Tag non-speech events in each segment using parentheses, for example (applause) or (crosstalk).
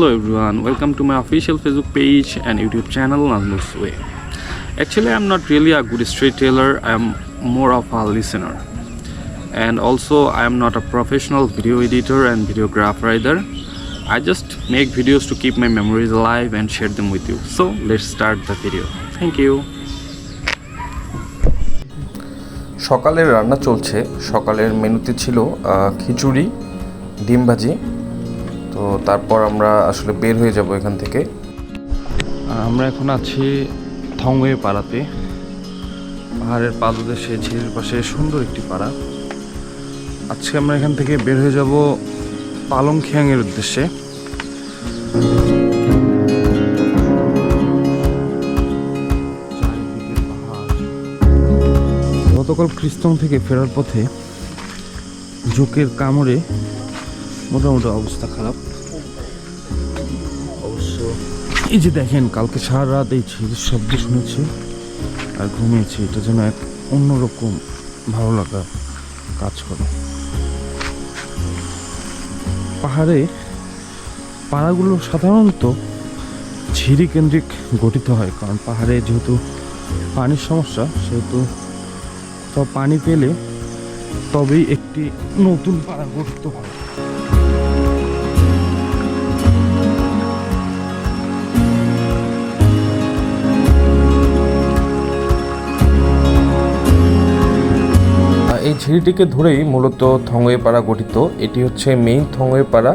Hello everyone, welcome to my official Facebook page and YouTube channel Nazmul's Way. Actually, I'm not really a good storyteller, I'm more of a listener. And also, I'm not a professional video editor and videographer either. I just make videos to keep my memories alive and share them with you. So, let's start the video. Thank you. সকালের রান্না চলছে সকালের মেনুতে ছিল খিচুড়ি ডিম ভাজি তো তারপর আমরা আসলে বের হয়ে যাব এখান থেকে। আমরা এখন আছি থংওয়ে পাড়াতে। পাহাড়ের পাদদেশে, ঝিলের পাশে সুন্দর একটি পাড়া। আজকে আমরা এখান থেকে বের হয়ে যাব পালংখিয়াংয়ের উদ্দেশ্যে। গতকাল খ্রিস্টন থেকে ফেরার পথে জোকের কামড়ে মোটামুটি অবস্থা খারাপ। এই যে দেখেন, কালকে সারা রাত এই ঝিলের শব্দ শুনেছি আর ঘুমিয়েছি। এটা যেন এক অন্যরকম ভালো লাগা কাজ করে। পাহাড়ে পাড়াগুলো সাধারণত ঝিরি কেন্দ্রিক গঠিত হয়, কারণ পাহাড়ে যেহেতু পানির সমস্যা, সেহেতু সব পানি পেলে তবেই একটি নতুন পাড়া গঠিত হয়। ঝিরিটিকে ধরেই মূলত থংয়ে পাড়া গঠিত। এটি হচ্ছে মেইন থংয়ে পাড়া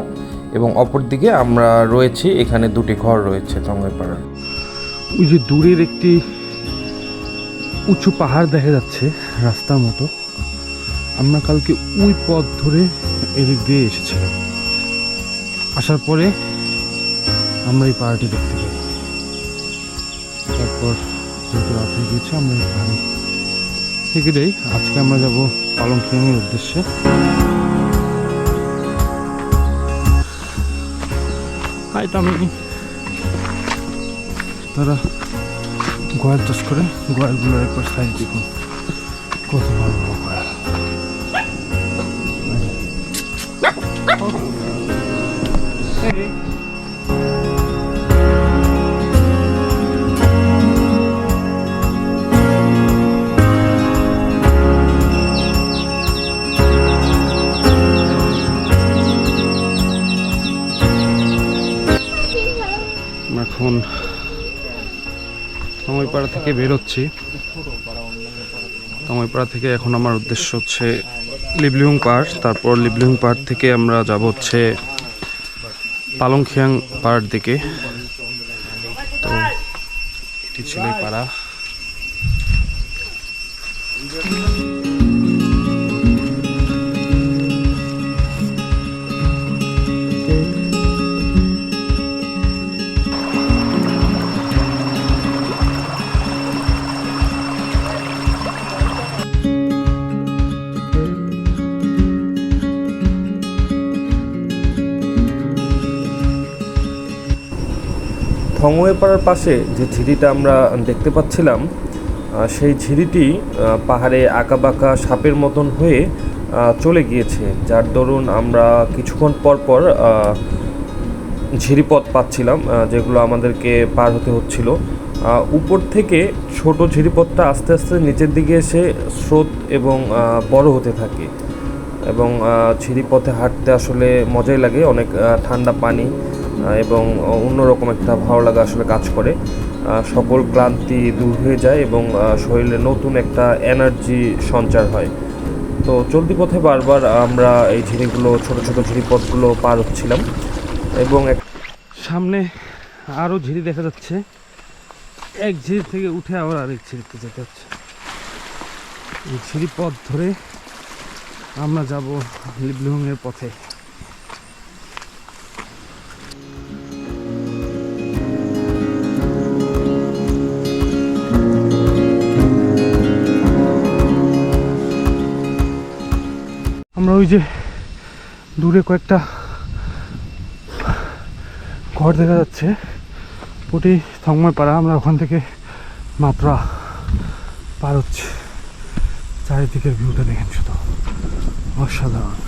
এবং অপরদিকে আমরা রয়েছি, এখানে দুটি ঘর রয়েছে থংয়ে পাড়ার ওই যে দূরের একটি উঁচু পাহাড় দেখা যাচ্ছে রাস্তার মতো। আমরা কালকে ওই পথ ধরে এদিক দিয়ে এসেছিলাম। আসার পরে আমরা এই পাহাড়টি দেখতে পাই তারপর যেহেতু রাত হয়ে গিয়েছে, আমরা এই পাহাড়ে থেকে যাই। আজকে আমরা যাব পালংখিয়াংয়ের উদ্দেশ্যে। হাই আমি তারা গোয়াল চাষ করে গোয়ালগুলোর একবার সাইজ দেখুন। কত বড় এখন তমইপাড়া থেকে বেরোচ্ছি। তমইপাড়া থেকে এখন আমার উদ্দেশ্য হচ্ছে লিবলিউং পার্ক তারপর লিবলিং পার্ক থেকে আমরা যাব হচ্ছে পালংখিয়াং পাহাড় দিকে। তো এটি ছিল পাড়া। থংয়ে পাড়ার পাশে যে ঝিরিটা আমরা দেখতে পাচ্ছিলাম সেই ঝিরিটি পাহাড়ে আঁকাবাঁকা সাপের মতন হয়ে চলে গিয়েছে। যার দরুন আমরা কিছুক্ষণ পর পর ঝিরিপথ পাচ্ছিলাম যেগুলো আমাদেরকে পার হতে হচ্ছিল। উপর থেকে ছোট ঝিরিপথটা আস্তে আস্তে নিচের দিকে এসে স্রোত এবং বড় হতে থাকে। এবং ঝিরিপথে হাঁটতে আসলে মজাই লাগে, অনেক ঠান্ডা পানি। এবং অন্যরকম একটা ভালো লাগা আসলে কাজ করে। সকল ক্লান্তি দূর হয়ে যায় এবং শরীরে নতুন একটা এনার্জি সঞ্চার হয়। তো চলতি পথে বারবার আমরা এই ঝিরিগুলো, ছোট ছোট ঝিরিপথগুলো পার হচ্ছিলাম এবং সামনে আরও ঝিরি দেখা যাচ্ছে। এক ঝিরি থেকে উঠে আবার আরেক ঝিরিতে যেতে হচ্ছে। এই ঝিরি পথ ধরে আমরা যাব লিবলিহুংয়ের পথে। ওই যে দূরে কয়েকটা ঘর দেখা যাচ্ছে। ওটি থংময় পাড়া, আমরা ওখান থেকে মাত্রা পার হচ্ছে। চারিদিকের ভিউটা দেখেন শুধু। অসাধারণ।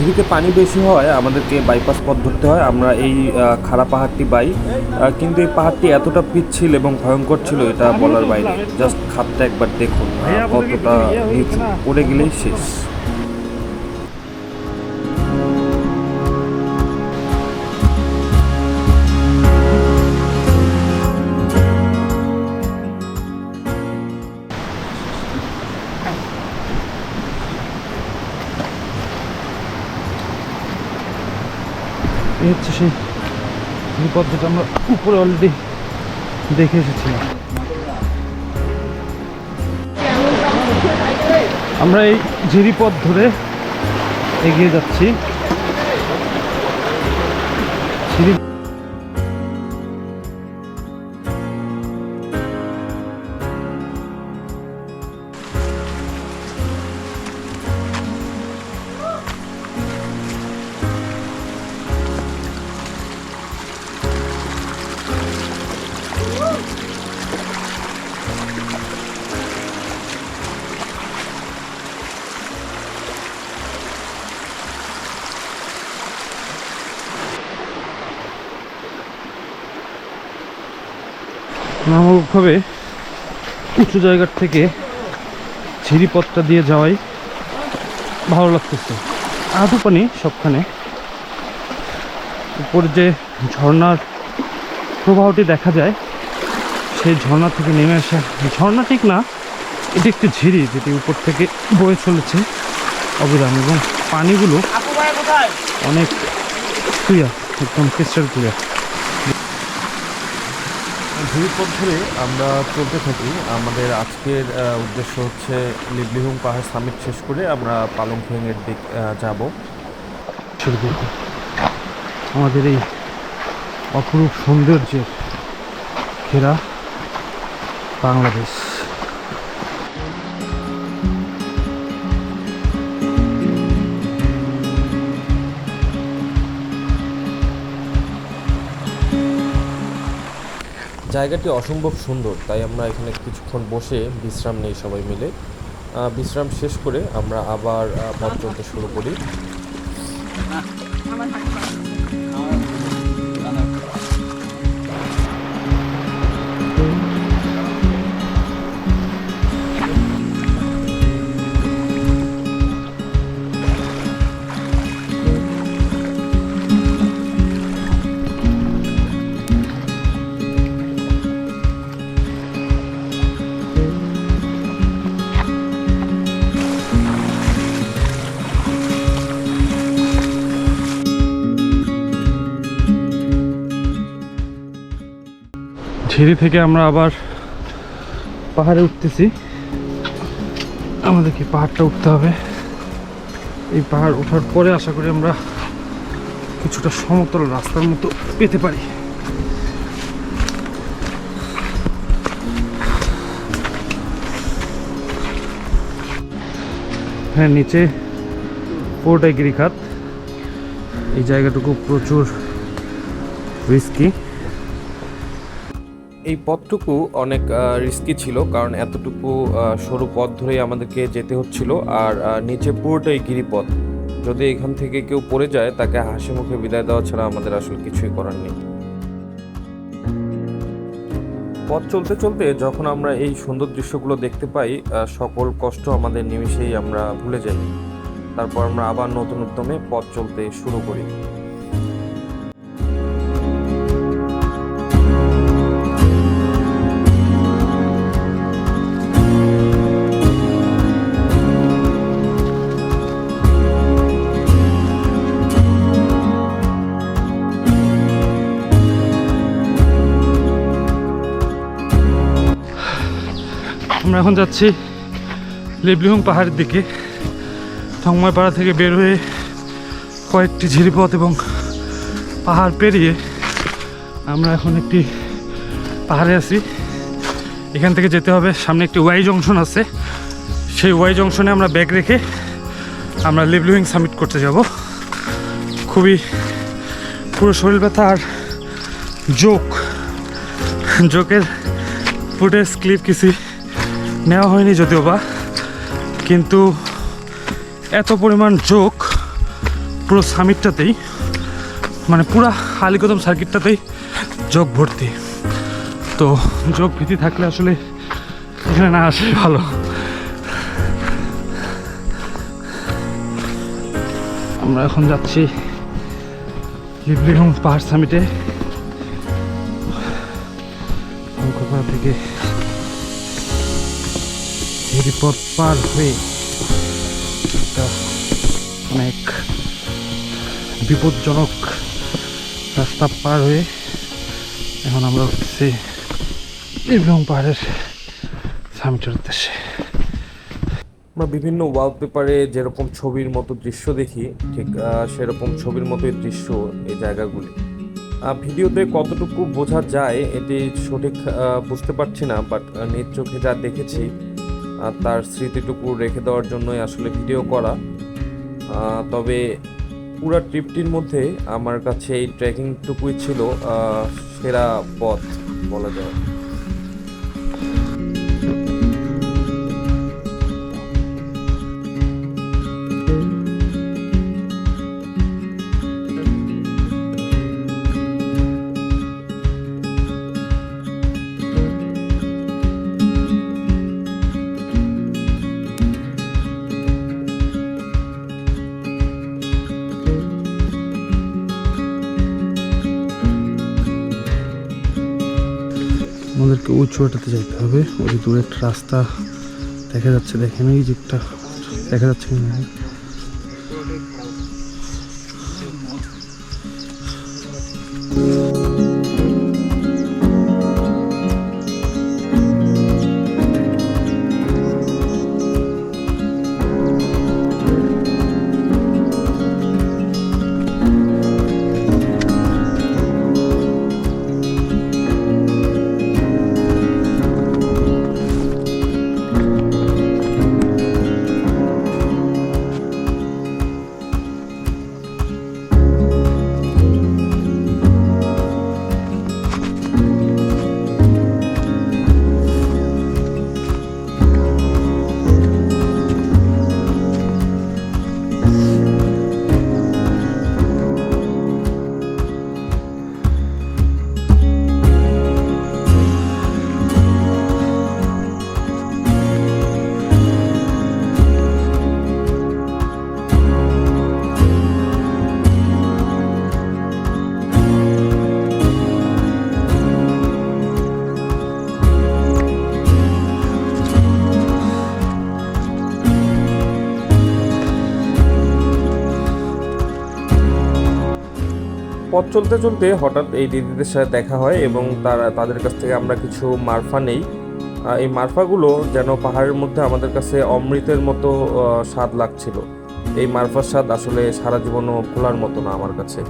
ঝিরিতে পানি বেশি হয়, আমাদেরকে বাইপাস পথ ধরতে হয়। আমরা এই খাড়া পাহাড়টি পাই। কিন্তু এই পাহাড়টি এতটা পিচ্ছিল এবং ভয়ঙ্কর ছিল এটা বলার বাইরে। জাস্ট খাতটা একবার দেখুন কতটা পড়ে গেলেই শেষ। বিপদ যেটা আমরা উপরে অলরেডি দেখে এসেছি। আমরা এই ঝিরি পথ ধরে এগিয়ে যাচ্ছি। সিঁড়ি নামকভাবে উঁচু জায়গার থেকে ঝিরিপথটা দিয়ে যাওয়াই ভালো লাগতেছে। আদু পানি সবখানে। উপর যে ঝর্ণার প্রবাহটি দেখা যায় সেই ঝর্ণা থেকে নেমে আসা ঝর্ণা ঠিক না এটি একটি ঝিরি যেটি উপর থেকে বয়ে চলেছে অবিরাম এবং পানিগুলো অনেক ক্লিয়ার একদম ক্রিস্টাল ক্লিয়ার। ঝিরিপথ ধরে আমরা চলতে থাকি। আমাদের আজকের উদ্দেশ্য হচ্ছে লিবলিহুং পাহাড় সামিট শেষ করে আমরা পালংখেংয়ের দিক যাব। আমাদের এই অপরূপ সৌন্দর্যের ঘেরা বাংলাদেশ। জায়গাটি অসম্ভব সুন্দর, তাই আমরা এখানে কিছুক্ষণ বসে বিশ্রাম নেই সবাই মিলে। বিশ্রাম শেষ করে আমরা আবার পথ চলতে শুরু করি। ঝিরি থেকে আমরা আবার পাহাড়ে উঠতেছি। আমাদেরকে পাহাড়টা উঠতে হবে। এই পাহাড় ওঠার পরে আশা করি আমরা কিছুটা সমতল রাস্তার মতো পেতে পারি। হ্যাঁ নিচে পুরোটাই গিরিখাত এই জায়গাটুকু প্রচুর রিস্কি এই পথটুকু অনেক রিস্কি ছিল, কারণ এতটুকু সরু পথ ধরেই আমাদেরকে যেতে হচ্ছিল। আর নিচে পুরোটাই গিরিপথ। যদি এখান থেকে কেউ পড়ে যায়, তাকে হাসি মুখে বিদায় দেওয়া ছাড়া আমাদের আসলে কিছুই করার নেই। পথ চলতে চলতে যখন আমরা এই সুন্দর দৃশ্যগুলো দেখতে পাই সকল কষ্ট আমাদের নিমিষেই আমরা ভুলে যাই। তারপর আমরা আবার নতুন উদ্যমে পথ চলতে শুরু করি। আমরা এখন যাচ্ছি লেবলিহুং পাহাড়ের দিকে। পাড়া থেকে বের হয়ে কয়েকটি ঝিরিপথ এবং পাহাড় পেরিয়ে আমরা এখন একটি পাহাড়ে আছি। এখান থেকে যেতে হবে। সামনে একটি ওয়াই জংশন আছে। সেই ওয়াই জংশনে আমরা ব্যাগ রেখে আমরা লেবলিহুং সামিট করতে যাব। খুবই পুরো শরীর ব্যথা আর জোক। জোকের ফুটেজ ক্লিপ কিছুই নেওয়া হয়নি যদিও বা, কিন্তু এত পরিমাণ জোক পুরো সামিটটাতেই মানে পুরো আলিকদম সার্কিটটাতেই যোগ ভর্তি। তো যোগ ভীতি থাকলে আসলে এখানে না আসে ভালো। আমরা এখন যাচ্ছি লিবলিহং পাহাড় সামিটে। থেকে হেরিপথ পার হয়ে অনেক বিপজ্জনক রাস্তা পার হয়ে এখন আমরা উঠতেছি লিবলিহং পাহাড়ের সামিটের উদ্দেশ্যে। আমরা বিভিন্ন ওয়ালপেপারে যেরকম ছবির মতো দৃশ্য দেখি, ঠিক সেরকম ছবির মতোই দৃশ্য এই জায়গাগুলি। ভিডিওতে কতটুকু বোঝা যায় এটি সঠিক বুঝতে পারছি না বাট নিজ চোখে যা দেখেছি তার স্মৃতিটুকু রেখে দেওয়ার জন্যই আসলে ভিডিও করা। তবে পুরো ট্রিপটির মধ্যে আমার কাছে এই ট্রেকিংটুকুই ছিল সেরা পথ বলা যায়। আমাদেরকে যাইতে হবে। ওই দূরে একটা রাস্তা দেখা যাচ্ছে, দেখেন ওই যে একটা দেখা যাচ্ছে কিনা Thank পথ চলতে চলতে হঠাৎ এই দিদিদের সাথে দেখা হয় এবং তারা তাদের কাছ থেকে আমরা কিছু মারফা নেই। এই মারফাগুলো যেন পাহাড়ের মধ্যে আমাদের কাছে অমৃতের মতো স্বাদ লাগছিল। এই মারফার স্বাদ আসলে সারা জীবনও ভোলার মতো না আমার কাছে।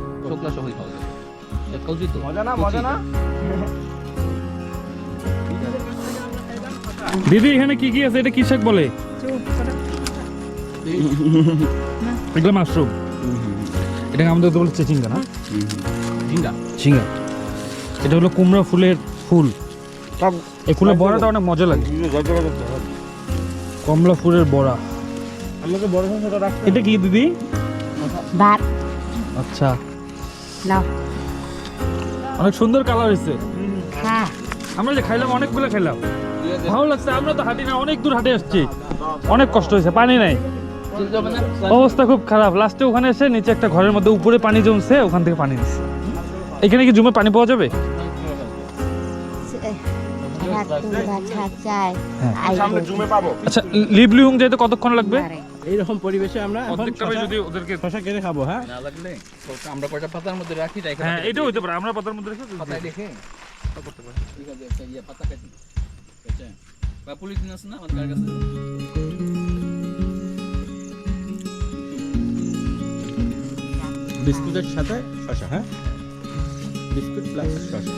দিদি এখানে কি কি আছে? এটা কি শাক বলে এগুলো মাশরুম। এটাকে আমাদের বলে চিচিঙ্গা না? ঝিঙ্গা। ঝিঙ্গা। এটা হলো কুমড়া ফুলের ফুল। এই ফুলের বড়াটা অনেক মজা লাগে। কমলা ফুলের বড়া। আমাকে বড় সংখ্যাটা রাখতে এটা কি দিদি? ভাত। আচ্ছা। নাও। অনেক সুন্দর কালার হয়েছে। হ্যাঁ। আমরা যে খাইলাম অনেকগুলো খাইলাম। ভালো লাগছে আমরা তো হাঁটি না অনেক দূর হাঁটে আসছি। অনেক কষ্ট হয়েছে পানি নাই। অবস্থা খুব খারাপ। লাস্টে ওখানে এসে নিচে একটা ঘরের মধ্যে উপরে পানি জমছে ওখান থেকে পানি নিচ্ছে এখানে কি জমে পানি পাওয়া যাবে? হ্যাঁ। আচ্ছা লিবলিহুং যেতে কতক্ষণ লাগবে? এইরকম পরিবেশে আমরা যদি ওদেরকে শশা কেটে খাব হ্যাঁ? না লাগলে আমরা কয়টা পাতার মধ্যে রাখি তাই হ্যাঁ এটা হইতে পারে আমরা পাতার মধ্যে রেখে পাতায় রেখে করতে পারি। ঠিক আছে একটা ইয়ে পাতা কাটি। আচ্ছা। বা পলিথিন আছে না আমাদের কাছে? বিস্কুটের সাথে শশা হ্যাঁ? বিস্কুট প্লাস শশা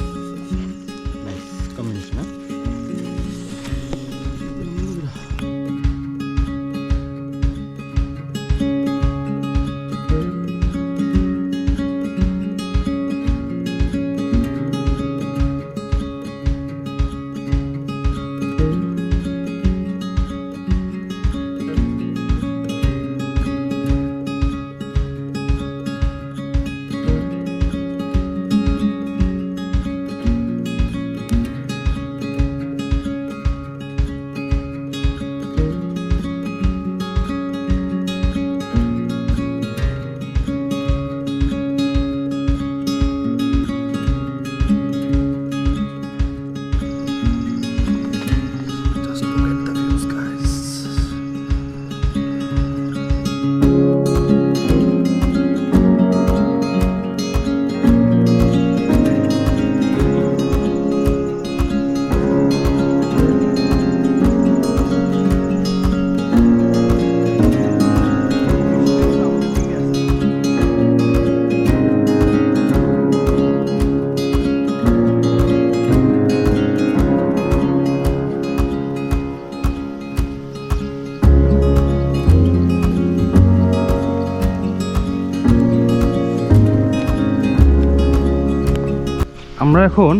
আমরা এখন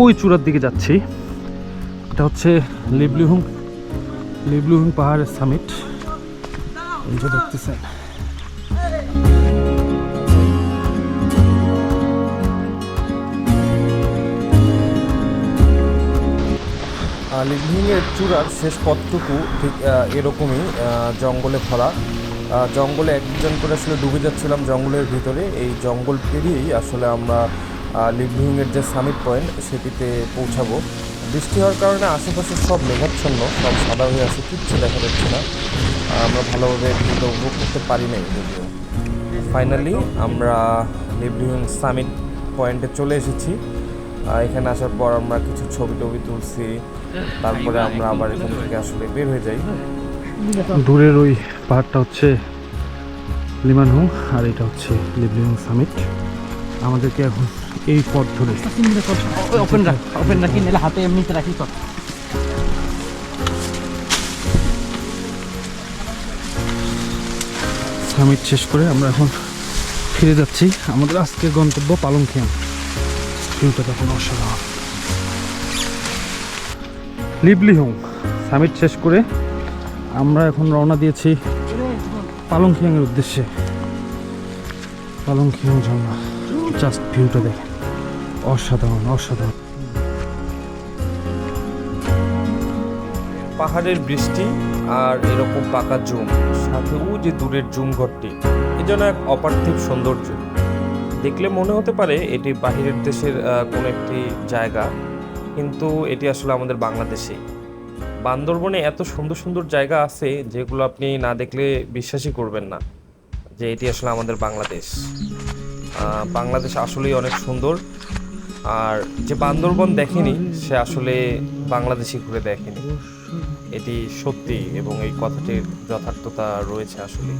ওই চূড়ার দিকে যাচ্ছি। এটা হচ্ছে লিবলিহুং লিবলিহুং পাহাড়ের সামিট। এই দেখতেছেন। লিভিংয়ের চূড়ার শেষ পথটুকু ঠিক এরকমই জঙ্গলে ভরা। জঙ্গলে একজন করে আসলে ডুবে যাচ্ছিলাম জঙ্গলের ভিতরে। এই জঙ্গল পেরিয়েই আসলে আমরা লিভিংয়ের যে সামিট পয়েন্ট সেটিতে পৌঁছাবো। বৃষ্টি হওয়ার কারণে আশেপাশে সব মেঘাচ্ছন্ন, সব সাদা হয়ে আছে, কিচ্ছু দেখা যাচ্ছে না। আমরা ভালোভাবে ভিডিও উপভোগ করতে পারি নাই যদিও। ফাইনালি আমরা লিভিং সামিট পয়েন্টে চলে এসেছি। এখানে আসার পর আমরা কিছু ছবি টবি তুলছি। তারপরে আমরা আবার এখান থেকে আসলে বের হয়ে যাই। দূরের ওই পাহাড়টা হচ্ছে লিমানহুং, আর এটা হচ্ছে লিবলিহুং সামিট আমাদেরকে এখন এই পথ ধরে ওপেন রাখ ওপেন রাখি হাতে এমনিতে রাখি তো। সামিট শেষ করে আমরা এখন ফিরে যাচ্ছি। আমাদের আজকের গন্তব্য পালংখিয়াং ভিউটা তখন অসাধারণ। লিবলিহুং সামিট শেষ করে আমরা এখন রওনা দিয়েছি পালং পালংখিয়াংয়ের উদ্দেশ্যে। পালংখিয়াং ঝর্ণা জাস্ট ভিউটা দেখেন। অসাধারণ অসাধারণ। পাহাড়ের বৃষ্টি আর এরকম পাকা জুম, সাথে ও যে দূরের জুম ঘরটি, এ যেন এক অপার্থিব সৌন্দর্য। দেখলে মনে হতে পারে এটি বাহিরের দেশের কোনো একটি জায়গা, কিন্তু এটি আসলে আমাদের বাংলাদেশে। বান্দরবনে এত সুন্দর সুন্দর জায়গা আছে যেগুলো আপনি না দেখলে বিশ্বাসই করবেন না, যে এটি আসলে আমাদের বাংলাদেশ। বাংলাদেশ আসলেই অনেক সুন্দর। আর যে বান্দরবন দেখেনি, সে আসলে বাংলাদেশি ঘুরে দেখেনি। এটি সত্যি এবং এই কথাটির যথার্থতা রয়েছে আসলে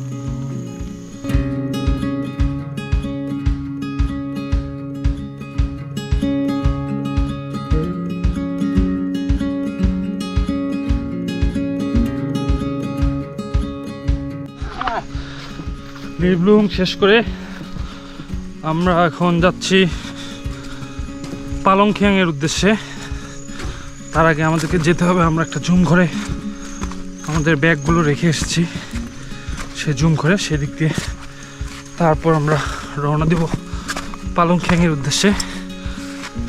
লিবলুং শেষ করে আমরা এখন যাচ্ছি পালংখিয়াংয়ের উদ্দেশ্যে তার আগে আমাদেরকে যেতে হবে আমরা একটা জুম ঘরে। আমাদের ব্যাগগুলো রেখে এসেছি সে জুম করে সেদিক দিয়ে। তারপর আমরা রওনা দিব পালংখিয়াংয়ের উদ্দেশ্যে।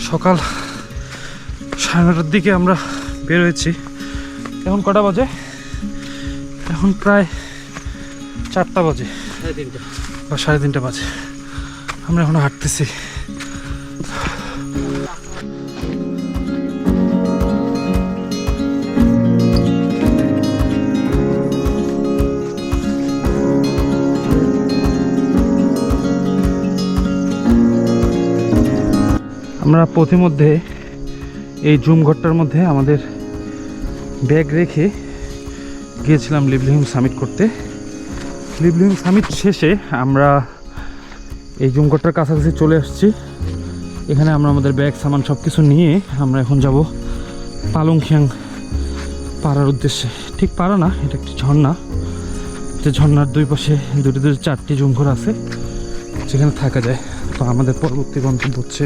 সকাল সাড়ে নটার দিকে আমরা বের হয়েছি এখন কটা বাজে? এখন প্রায় চারটা বাজে। বা সাড়ে তিনটা বাজে। আমরা এখন হাঁটতেছি। আমরা প্রতিমধ্যে এই জুম ঘরটার মধ্যে আমাদের ব্যাগ রেখে গিয়েছিলাম লিভলিং সামিট করতে। লিভলিং সামিট শেষে আমরা এই জুম ঘরটার কাছাকাছি চলে আসছি। এখানে আমরা আমাদের ব্যাগ, সামান সব কিছু নিয়ে আমরা এখন যাব পালংখিয়াং পাড়ার উদ্দেশ্যে। ঠিক পাড়া না, এটা একটি ঝর্ণা। যে ঝর্ণার দুই পাশে দুটি দুটি চারটি জুমঘর আছে, যেখানে থাকা যায়। তো আমাদের পরবর্তী গন্তব্য হচ্ছে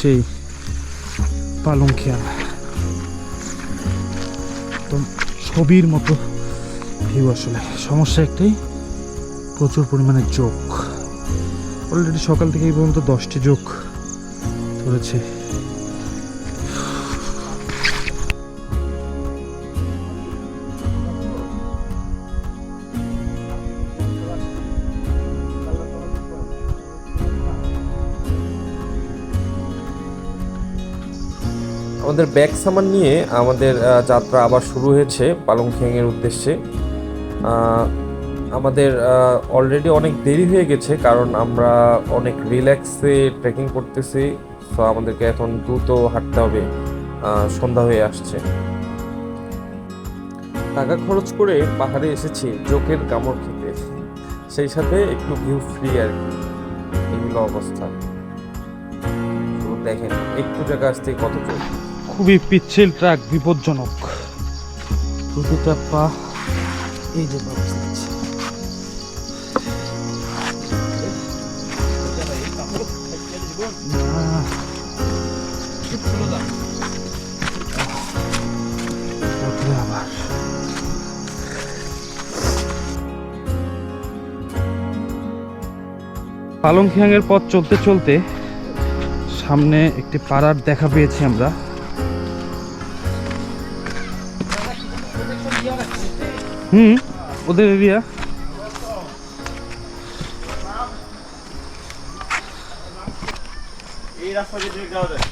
সেই পালং খেয়াল। একদম ছবির মতো ভিউ আসলে। সমস্যা একটাই, প্রচুর পরিমাণে যোগ অলরেডি সকাল থেকে এই পর্যন্ত দশটি যোগ ধরেছে। আমাদের ব্যাগ সামান নিয়ে আমাদের যাত্রা আবার শুরু হয়েছে পালংখিংয়ের উদ্দেশ্যে। আমাদের অলরেডি অনেক দেরি হয়ে গেছে কারণ আমরা অনেক রিল্যাক্সে ট্রেকিং করতেছি তো আমাদেরকে এখন দ্রুত হাঁটতে হবে সন্ধ্যা হয়ে আসছে। টাকা খরচ করে পাহাড়ে এসেছি জোকের কামড় খেতে, সেই সাথে একটু ভিউ ফ্রি আর কি অবস্থা। দেখেন, একটু জায়গা আসতে কত চোখ খুবই পিচ্ছিল ট্রাক, বিপজ্জনক। প্রতিটা এই যে পথ চলতে চলতে সামনে একটি পাড়ার দেখা পেয়েছি আমরা। হুম ওদের এরিয়া। এই রাস্তা দিয়ে যাওয়া যায়।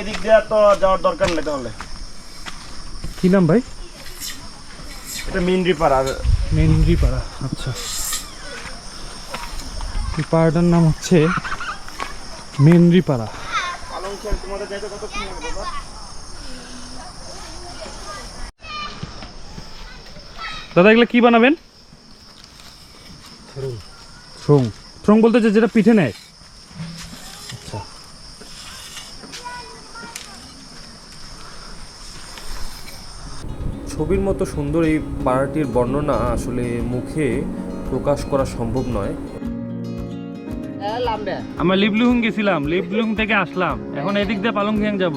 এদিক দিয়ে তো যাওয়ার দরকার নেই তাহলে। কি নাম ভাই? এটা মিনরি পাড়া মেনরি পাড়া আচ্ছা। এই পাড়াটার নাম হচ্ছে মেনরি পাড়া তোমাদের যাইতে লাগবে দাদা এগুলো কি বানাবেন? থ্রং। থ্রং। বলতে যে যেটা পিঠে নেয়। আচ্ছা। ছবির মতো সুন্দর এই পাড়াটির বর্ণনা আসলে মুখে প্রকাশ করা সম্ভব নয়। আমরা লিবলুহুং গেছিলাম। লিবলুহুং থেকে আসলাম। এখন এদিক দিয়ে পালংখিয়াং যাব।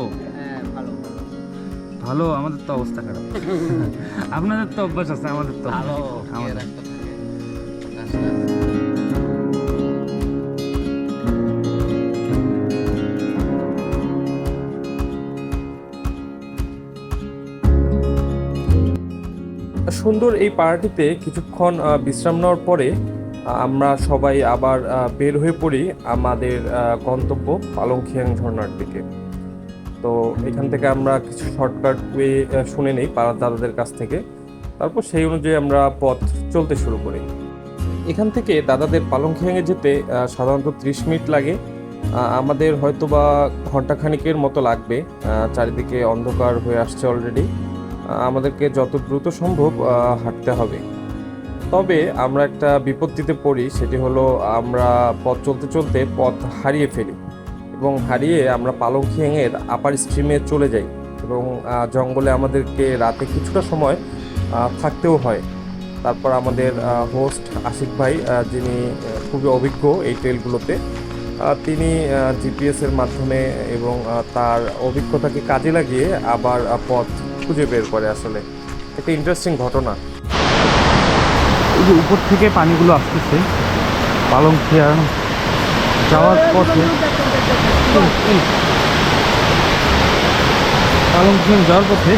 ভালো আমাদের তো অবস্থা খারাপ। (laughs) আপনাদের তো অভ্যাস আছে আমাদের তো। আমাদের। সুন্দর এই পাড়াটিতে কিছুক্ষণ বিশ্রাম নেওয়ার পরে আমরা সবাই আবার বের হয়ে পড়ি আমাদের আহ, গন্তব্য পালংখিয়াং ঝর্ণার দিকে। তো এখান থেকে আমরা কিছু শর্টকাট ওয়ে শুনে নেই পাড়ার দাদাদের কাছ থেকে। তারপর সেই অনুযায়ী আমরা পথ চলতে শুরু করি। এখান থেকে দাদাদের পালংখিয়াংয়ে যেতে সাধারণত ত্রিশ মিনিট লাগে। আমাদের হয়তো বা ঘন্টাখানিকের মতো লাগবে। চারিদিকে অন্ধকার হয়ে আসছে অলরেডি আমাদেরকে যত দ্রুত সম্ভব হাঁটতে হবে। তবে আমরা একটা বিপত্তিতে পড়ি, সেটি হলো আমরা পথ চলতে চলতে পথ হারিয়ে ফেলি। এবং হারিয়ে আমরা পালং পালংখিয়াংয়ের আপার স্ট্রিমে চলে যাই এবং জঙ্গলে আমাদেরকে রাতে কিছুটা সময় থাকতেও হয়। তারপর আমাদের হোস্ট আশিক ভাই যিনি খুবই অভিজ্ঞ এই ট্রেলগুলোতে তিনি জিপিএসের মাধ্যমে এবং তার অভিজ্ঞতাকে কাজে লাগিয়ে আবার পথ খুঁজে বের করে আসলে। একটা ইন্টারেস্টিং ঘটনা। এই যে উপর থেকে পানিগুলো আসতেছে পালংখিয়াং যাওয়ার পথে পালংখিয়াং যাওয়ার পথে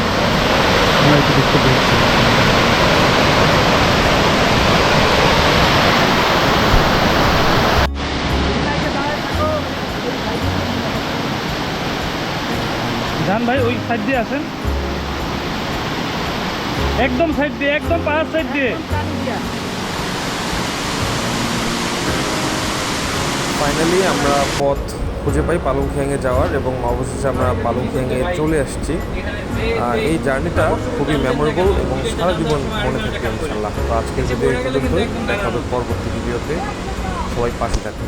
আমরা একটু দেখতে পেয়েছি। যান ভাই, ওই সাইড দিয়ে আসেন। একদম সাইড দিয়ে, একদম পাহাড় সাইড দিয়ে। ফাইনালি আমরা পথ খুঁজে পাই পালংখিয়াংয়ে যাওয়ার এবং অবশেষে আমরা পালংখিয়াংয়ে চলে আসছি। এই জার্নিটা খুবই মেমোরেবল এবং সারা জীবন মনে থাকবে ইনশাল্লাহ তো আজকের ভিডিও এই পর্যন্তই। দেখা পরবর্তী ভিডিওতে সবাই পাশে থাকবে